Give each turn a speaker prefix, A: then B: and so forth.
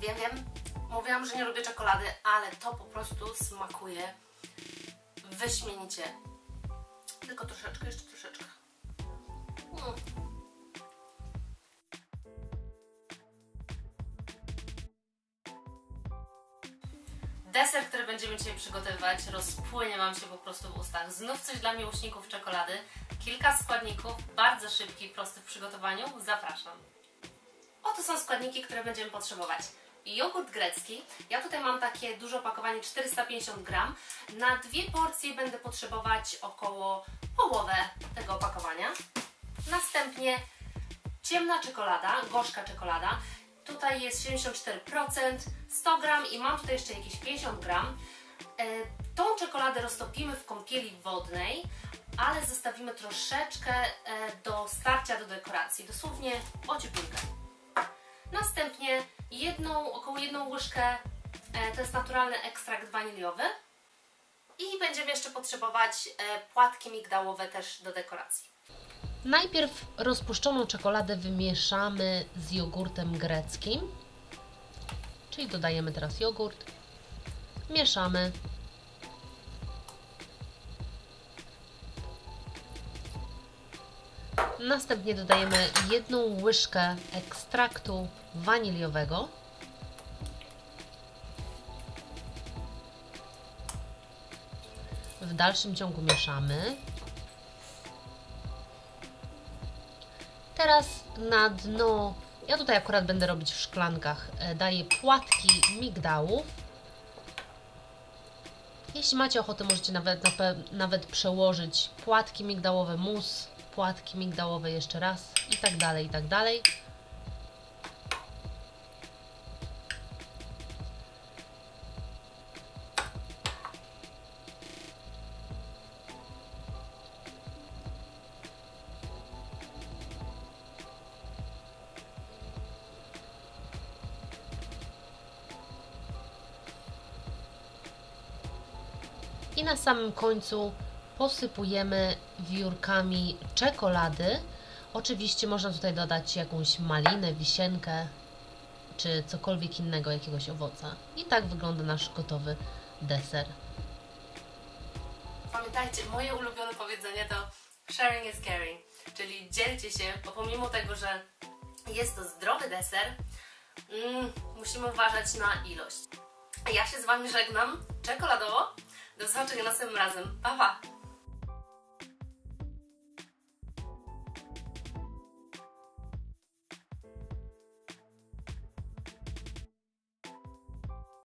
A: Wiem, wiem, mówiłam, że nie lubię czekolady, ale to po prostu smakuje wyśmienicie. Tylko troszeczkę, jeszcze troszeczkę. Mm. Deser, który będziemy dzisiaj przygotowywać, rozpłynie Wam się po prostu w ustach. Znów coś dla miłośników czekolady. Kilka składników, bardzo szybki prosty w przygotowaniu. Zapraszam. Oto są składniki, które będziemy potrzebować. Jogurt grecki. Ja tutaj mam takie duże opakowanie 450 gram. Na dwie porcje będę potrzebować około połowę tego opakowania. Następnie ciemna czekolada, gorzka czekolada. Tutaj jest 74%, 100 gram i mam tutaj jeszcze jakieś 50 gram. E, tą czekoladę roztopimy w kąpieli wodnej, ale zostawimy troszeczkę e, do starcia do dekoracji, dosłownie o ciepłynkę. Następnie jedną, około jedną łyżkę, e, to jest naturalny ekstrakt waniliowy. I będziemy jeszcze potrzebować e, płatki migdałowe też do dekoracji.
B: Najpierw rozpuszczoną czekoladę wymieszamy z jogurtem greckim. Czyli dodajemy teraz jogurt, mieszamy. Następnie dodajemy jedną łyżkę ekstraktu waniliowego. W dalszym ciągu mieszamy. Teraz na dno, ja tutaj akurat będę robić w szklankach, e, daję płatki migdałów. Jeśli macie ochotę, możecie nawet, nawet przełożyć płatki migdałowe, mus, płatki migdałowe jeszcze raz i tak dalej, i tak dalej. I na samym końcu posypujemy wiórkami czekolady. Oczywiście można tutaj dodać jakąś malinę, wisienkę czy cokolwiek innego, jakiegoś owoca. I tak wygląda nasz gotowy deser.
A: Pamiętajcie, moje ulubione powiedzenie to sharing is caring, czyli dzielcie się, bo pomimo tego, że jest to zdrowy deser, mm, musimy uważać na ilość. Ja się z Wami żegnam czekoladowo. Do zobaczenia następnym razem. Pa, pa!